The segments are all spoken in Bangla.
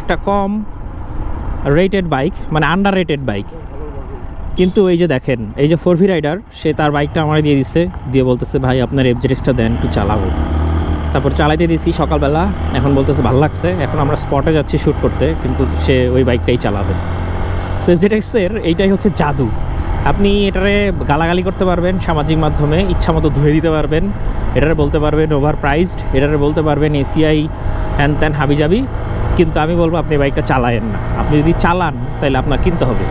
একটা কম রেটেড বাইক মানে আন্ডার রেটেড বাইক কিন্তু এই যে দেখেন, এই যে ফোর ভি রাইডার সে তার বাইকটা আমার দিয়ে দিচ্ছে দিয়ে বলতেছে, ভাই, আপনার এফজেডেক্সটা দেন, একটু চালাবো। তারপর চালাইতে দিয়েছি সকালবেলা, এখন বলতেছে, ভালো লাগছে। এখন আমরা স্পটে যাচ্ছি শ্যুট করতে, কিন্তু সে ওই বাইকটাই চালাবে। সো এফজেডেক্সের এইটাই হচ্ছে জাদু। আপনি এটারে গালাগালি করতে পারবেন, সামাজিক মাধ্যমে ইচ্ছা মতো ধুয়ে দিতে পারবেন, এটারে বলতে পারবেন ওভার প্রাইসড এটারে বলতে পারবেন এসিআই হ্যান ত্যান হাবি হাবিজাবি কিন্তু আমি বলব আপনি বাইকটা চালায়েন না। আপনি যদি চালান তাহলে আপনার কিনতে হবে।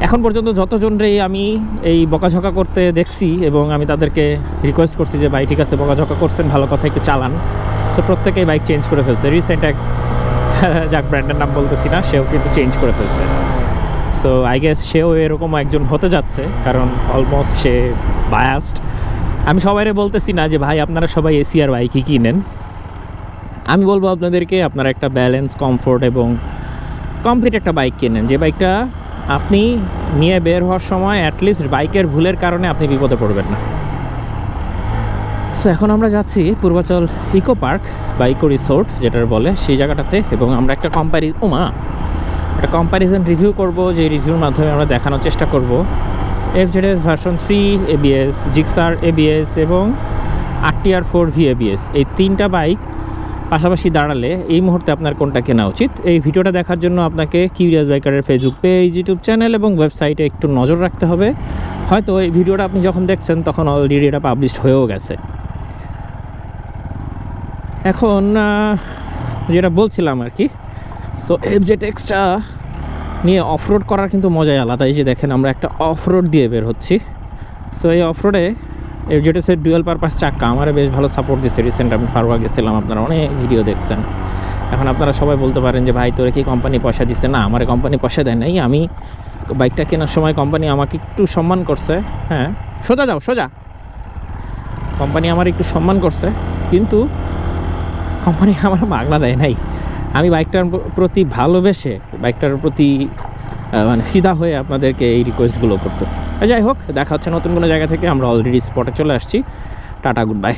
এখন পর্যন্ত যতজনরেই আমি এই বকাঝকা করতে দেখছি এবং আমি তাদেরকে রিকোয়েস্ট করছি যে, ভাই, ঠিক আছে, বকাঝকা করছেন, ভালো কথা, একটু চালান। সো প্রত্যেকেই বাইক চেঞ্জ করে ফেলছে। রিসেন্ট এক যাক ব্র্যান্ডের নাম বলতেছি না, সেও কিন্তু চেঞ্জ করে ফেলছে। সো আই গেস সেও এরকম একজন হতে যাচ্ছে, কারণ অলমোস্ট সে বায়াসড আমি সবাইরে বলতেছি না যে, ভাই, আপনারা সবাই এসি আর বাইকই কিনেন? আমি বলব আপনাদেরকে, আপনারা একটা ব্যালেন্স কমফোর্ট এবং কমপ্লিট একটা বাইক কেনেন। যে বাইকটা আপনি নিয়ে বের হওয়ার সময় অ্যাটলিস্ট বাইকের ভুলের কারণে আপনি বিপদে পড়বেন না। সো এখন আমরা যাচ্ছি পূর্বাচল ইকো পার্ক বা ইকো রিসোর্ট যেটার বলে সেই জায়গাটাতে এবং আমরা একটা কম্পারি ওমা একটা কম্প্যারিজন রিভিউ করব, যে রিভিউর মাধ্যমে আমরা দেখানোর চেষ্টা করব। FZS version three ABS Gixxer ABS এবং আরটিআর ফোর ভি এবিএস এই তিনটা বাইক পাশাপাশি দাঁড়ালে এই মুহূর্তে আপনার কোনটা কেনা উচিত? এই ভিডিওটা দেখার জন্য আপনাকে কিউরিয়াস বাইকারের ফেসবুক পেজ ইউটিউব চ্যানেল এবং ওয়েবসাইটে একটু নজর রাখতে হবে। হয়তো এই ভিডিওটা আপনি যখন দেখছেন, তখন অলরেডি এটা পাবলিশড হয়েও গেছে। এখন যেটা বলছিলাম আর কি সো এফজেড এক্সটা নিয়ে অফরোড করার কিন্তু মজাই আলাদা। এই যে দেখেন, আমরা একটা অফরোড দিয়ে বের হচ্ছি। সো এই অফরোডে এফজেডএসের ডুয়েল পারপাস চাক্কা। আমার বেশ ভালো সাপোর্ট দিচ্ছে রিসেন্ট আমি ফারুয়া গেছিলাম, আপনারা অনেক ভিডিও দেখছেন। এখন আপনারা সবাই বলতে পারেন যে, ভাই, তোরে কি কোম্পানি পয়সা দিচ্ছে না, আমার কোম্পানি পয়সা দেয় নাই। আমি বাইকটা কেনার সময় কোম্পানি আমাকে একটু সম্মান করছে। হ্যাঁ সোজা যাও, সোজা। কোম্পানি আমার একটু সম্মান করছে। কিন্তু কোম্পানি আমার মাগনা দেয় নাই। বাইকটার প্রতি ভালোবেসে বাইকটার প্রতি মানে সিধা হয়ে আপনাদেরকে এই রিকোয়েস্টগুলো করতেছি। যাই হোক, দেখা হচ্ছে নতুন কোনো জায়গা থেকে। আমরা অলরেডি স্পটে চলে আসছি। Tata good bye